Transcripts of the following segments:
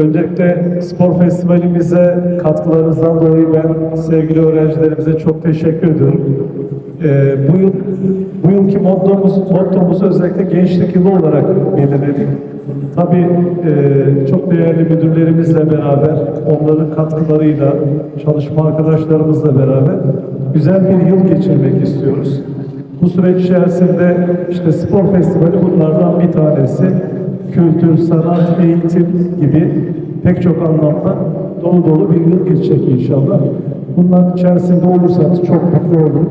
Öncelikle spor festivalimize katkılarınızdan dolayı ben sevgili öğrencilerimize çok teşekkür ediyorum. Ee, bu yıl bu yılki mottomuz, mottomuzu özellikle gençlik yılı olarak belirledik. Tabii e, çok değerli müdürlerimizle beraber, onların katkılarıyla, çalışma arkadaşlarımızla beraber güzel bir yıl geçirmek istiyoruz. Bu süreç içerisinde işte spor festivali bunlardan bir tanesi. Kültür, sanat, eğitim gibi pek çok anlamda dolu dolu bir yıl geçecek inşallah. Bunların içerisinde olursanız çok mutlu olurum.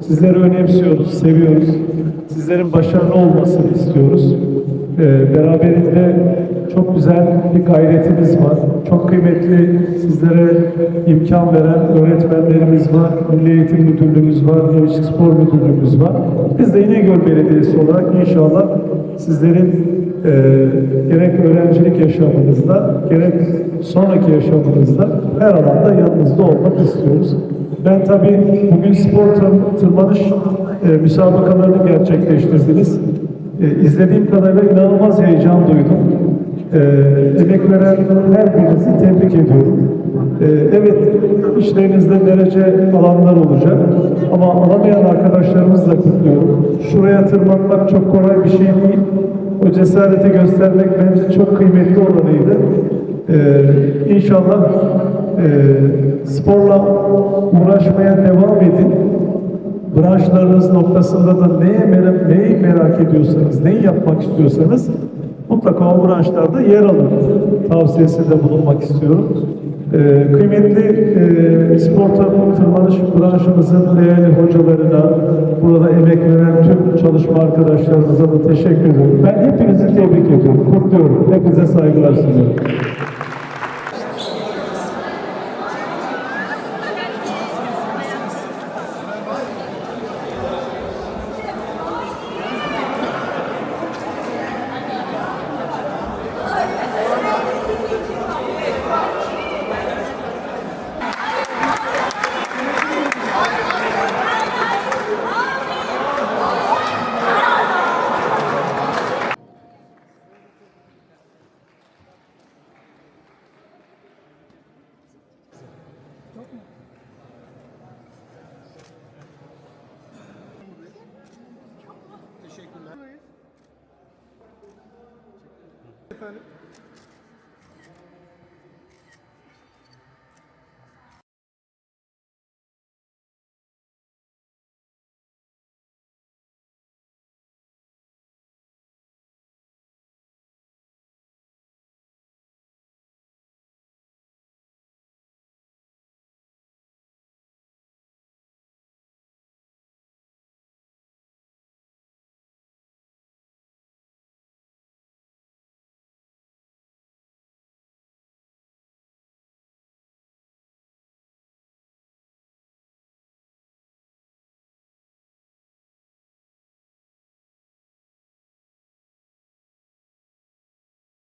Sizleri önemsiyoruz, seviyoruz. Sizlerin başarılı olmasını istiyoruz. Ee, beraberinde çok güzel bir gayretimiz var. Çok kıymetli sizlere imkan veren öğretmenlerimiz var, Milli Eğitim Müdürlüğümüz var, Gençlik Spor Müdürlüğümüz var. Biz de İnegöl Belediyesi olarak inşallah sizlerin e, gerek öğrencilik yaşamınızda, gerek sonraki yaşamınızda her alanda yanınızda olmak istiyoruz. Ben tabii bugün spor tır- tırmanış e, müsabakalarını gerçekleştirdiniz. E, izlediğim kadarıyla inanılmaz heyecan duydum. E, emek veren her birinizi tebrik ediyorum. E, evet, işlerinizde derece alanlar olacak ama alamayan arkadaşlarımızı da kutluyorum. Şuraya tırmanmak çok kolay bir şey değil. O cesareti göstermek bence çok kıymetli olanıydı. Ee, inşallah e, sporla uğraşmaya devam edin. Branşlarınız noktasında da neye merak, neyi merak ediyorsanız, neyi yapmak istiyorsanız mutlaka o branşlarda yer alın tavsiyesinde bulunmak istiyorum. Ee, kıymetli e, spor tır- tırmanış branşımızın değerli hocalarına, burada emek veren tüm çalışma arkadaşlarımıza da teşekkür ediyorum. Ben hepinizi tebrik ediyorum, kutluyorum. Hepinize saygılar sunuyorum. Efendim?